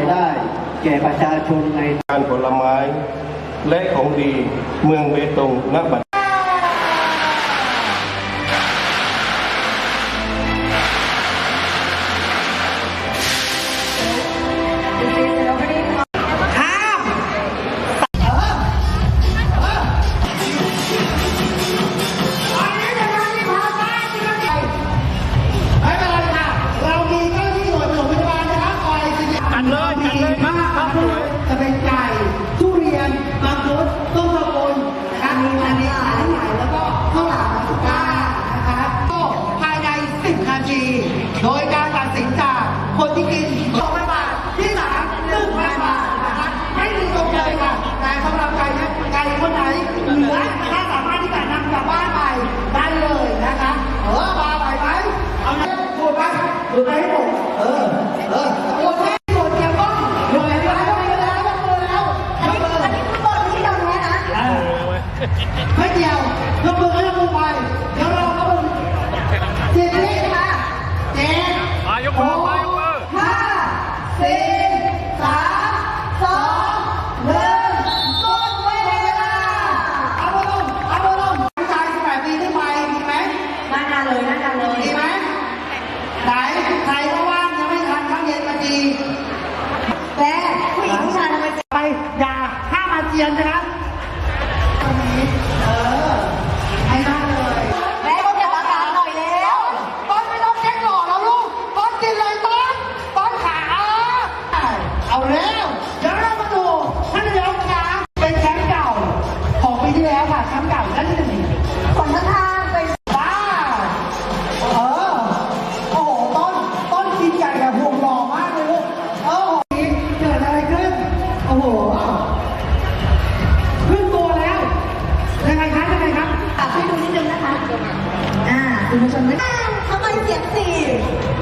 ายได้ แก่ประชาชนในการผลไม้ และของดีเมืองเบตงณบัด อยสิกันเลย เลยดีไหมไหนใครว่างยังไม่ทันข้าวเย็นมาดีแต่ผู้หญิงผู้ชายทำไมไปอย่าห้ามอาเจียนนะครับ คุณผู้ชมไม่ทำไมเสียงสี่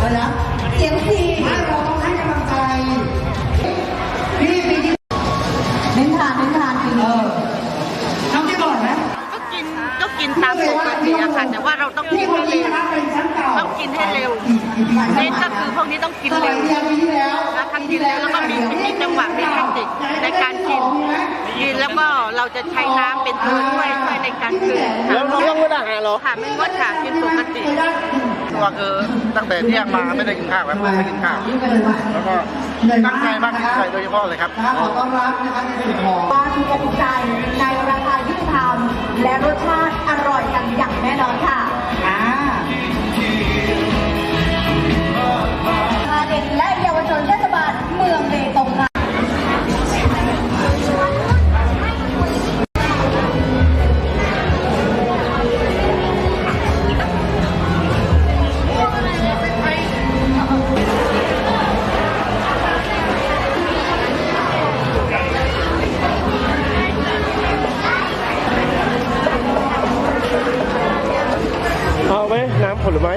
อะไรนะเสียงสี่ไม่เราต้องให้กำลังใจพี่ปีที่เน้นทานเน้นทานกินเออน้ำที่ก่อนนะก็กินก็กินตามปกติอะค่ะแต่ว่าเราต้องกิพี่นคนให้นี้เร็วนะครับเป็นแชมป์เก่าต้องกินให้เร็วกี่ปีเน้นก็คือพวกนี้ต้องกินสมัเร็ยวเรียนปีที่แล้วนะทำกินเร็วแล้วก็มีมีจังหวะมีเทคนิคในการกินกินแล้วก็เราจะใช้น้ำเป็นตัวช่วย เหรอค่ะไม่งดค่ะกินปกติว่าคือตั้งแต่เที่ยงมาไม่ได้กินข้าวครับไม่ได้กินข้าวแล้วก็ตั้งใจมากกินไก่โดยเฉพาะเลยครับนะครับขอต้อนรับนะครับในส่วนของว่าถูกอกถูกใจในราคายุติธรรมและรสชาติ ผลไม้